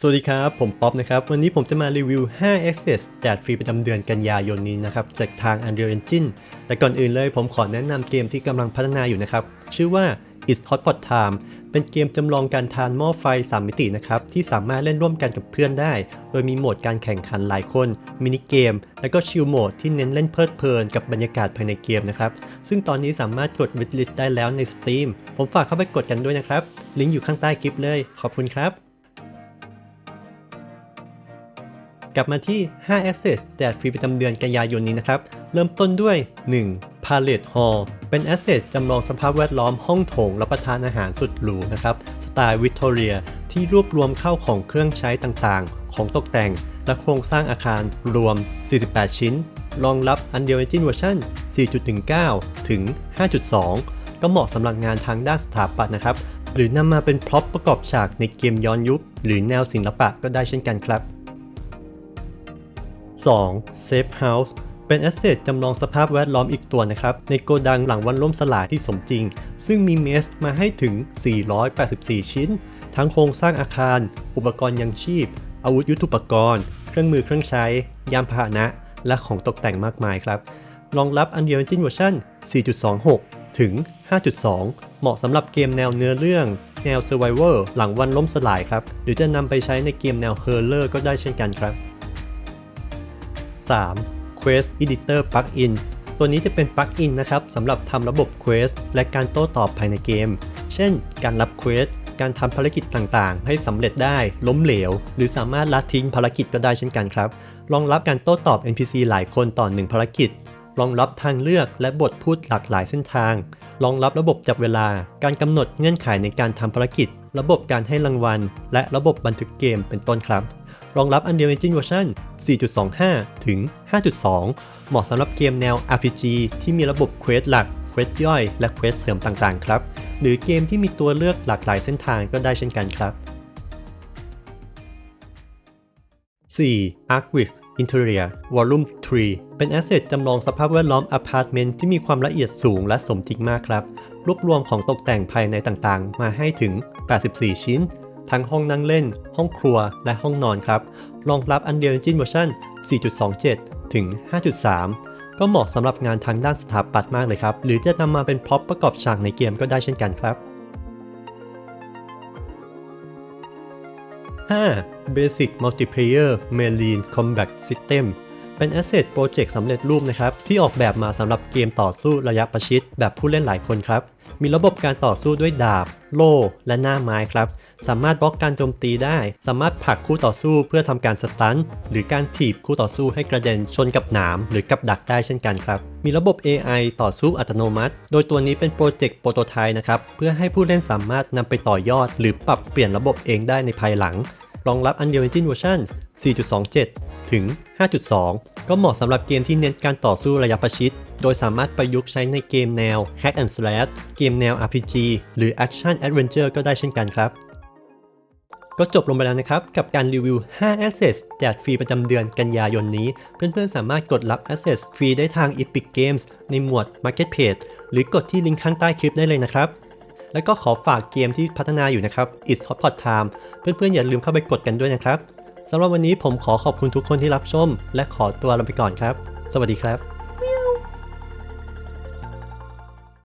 สวัสดีครับ ผมป๊อปนะครับ วันนี้ผมจะมารีวิว 5 Access แจกฟรีประจำเดือนกันยายนนี้นะครับ จากทาง Unreal Engine แต่ก่อนอื่นเลยผมขอแนะนำเกมที่กำลังพัฒนาอยู่นะครับ ชื่อว่า It's Hotpot Time เป็นเกมจำลองการทานหม้อไฟ 3 มิตินะครับ ที่สามารถเล่นร่วมกันกับเพื่อนได้ โดยมีโหมดการแข่งขันหลายคน มินิเกม และก็ชิลโหมดที่เน้นเล่นเพลิดเพลินกับบรรยากาศภายในเกมนะครับ ซึ่งตอนนี้สามารถกด wishlist ได้แล้วใน Steam ผมฝากเข้าไปกดกันด้วยนะครับ ลิงก์อยู่ข้างใต้คลิปเลย ขอบคุณครับ กลับมาที่ 5 Access แจกฟรีประจำเดือนกันยายนนี้นะครับ เริ่มต้นด้วย 1. Palette Hall เป็น Asset จำลองสภาพแวดล้อมห้องโถงรับประทานอาหารสุดหรูนะครับสไตล์วิกตอเรียที่รวบรวมเข้าของเครื่องใช้ต่างๆ ของตกแต่ง และโครงสร้างอาคารรวม 48 ชิ้น รองรับ Unreal Engine Version 4.19 ถึง 5.2 ก็เหมาะสำหรับงานทางด้านสถาปัตย์นะครับ หรือนำมาเป็นพร็อพประกอบฉากในเกมย้อนยุค หรือแนวศิลปะก็ได้เช่นกันครับ 2. Safe House เป็นแอสเซทจำลองสภาพแวดล้อมอีกตัวนะครับ ในโกดังหลังวันล่มสลายที่สมจริง ซึ่งมีเมสมาให้ถึง 484 ชิ้น ทั้งโครงสร้างอาคาร อุปกรณ์ยังชีพ อาวุธยุทโธปกรณ์ เครื่องมือเครื่องใช้ ยานพาหนะ และของตกแต่งมากมายครับ รองรับ Unreal Engine Version 4.26 ถึง 5.2 เหมาะสำหรับเกมแนวเนื้อเรื่องแนว Survivor หลังวันล่มสลายครับ หรือจะนำไปใช้ในเกมแนว Horror ก็ได้เช่นกันครับ 3. Quest Editor Plugin ตัวนี้จะเป็นปลั๊กอินนะครับสำหรับทำระบบ Quest และการโต้ตอบภายในเกม เช่น การรับ Quest การทำภารกิจต่างๆ ให้สำเร็จได้ล้มเหลว หรือสามารถละทิ้งภารกิจก็ได้เช่นกันครับ รองรับการโต้ตอบ NPC หลายคนต่อหนึ่งภารกิจ รองรับทางเลือกและบทพูดหลากหลายเส้นทาง รองรับระบบจับเวลา การกำหนดเงื่อนไขในการทำภารกิจ ระบบการให้รางวัล และระบบบันทึกเกมเป็นต้นครับ รองรับ Unreal Engine Version 4.25 ถึง 5.2 เหมาะสำหรับเกมแนว RPG ที่มีระบบเควสหลัก เควสย่อย และเควสเสริมต่างๆ ครับ หรือเกมที่มีตัวเลือกหลากหลายเส้นทางก็ได้เช่นกันครับ 4. Arcwick Interior Volume 3 เป็นแอสเซทจำลองสภาพแวดล้อมอพาร์ตเมนต์ที่มีความละเอียดสูงและสมจริงมากครับ รวบรวมของตกแต่งภายในต่างๆ มาให้ถึง 84 ชิ้น ทั้งห้องนั่งเล่น ห้องครัวและห้องนอนครับ รองรับ Unreal Engine Version 4.27 ถึง 5.3 ก็เหมาะสำหรับงานทางด้านสถาปัตย์มากเลยครับ หรือจะนำมาเป็นพร็อพประกอบฉากในเกมก็ได้เช่นกันครับ 5. Basic Multiplayer Marine Combat System เป็น Asset Project สำเร็จรูปนะครับ ที่ออกแบบมาสำหรับเกมต่อสู้ระยะประชิด แบบผู้เล่นหลายคนครับ มีระบบการต่อสู้ด้วยดาบ โล่ และหน้าไม้ครับ สามารถบล็อกการโจมตีได้ สามารถผลักคู่ต่อสู้เพื่อทำการสตันหรือการถีบคู่ต่อสู้ให้กระเด็นชนกับหนาม หรือกับดักได้เช่นกันครับ มีระบบ AI ต่อสู้อัตโนมัติ โดยตัวนี้เป็นโปรเจกต์โปรโตไทป์นะครับ เพื่อให้ผู้เล่นสามารถนำไปต่อยอด หรือปรับเปลี่ยนระบบเองได้ในภายหลัง รองรับ Unreal Engine Version 4.27 ถึง 5.2 ก็เหมาะสำหรับเกมที่เน้นการต่อสู้ระยะประชิด โดยสามารถประยุกต์ใช้ในเกมแนว Hack and Slash เกมแนว RPG หรือ Action Adventure ก็ได้เช่นกันครับ ก็จบลงไปแล้วนะครับ กับการรีวิว 5 Assets แจกฟรีประจำเดือนกันยายนนี้ เพื่อนๆ สามารถกดรับ Assets ฟรีได้ทาง Epic Games ในหมวด Marketplace หรือกดที่ลิงก์ข้างใต้คลิปได้เลยนะครับ แล้วก็ขอฝากเกมที่พัฒนาอยู่นะครับ It's Hotpot Time เพื่อนๆอย่าลืมเข้าไปกดกันด้วยนะครับสำหรับวันนี้ผมขอขอบคุณทุกคนที่รับชม และขอตัวลาไปก่อนครับ สวัสดีครับ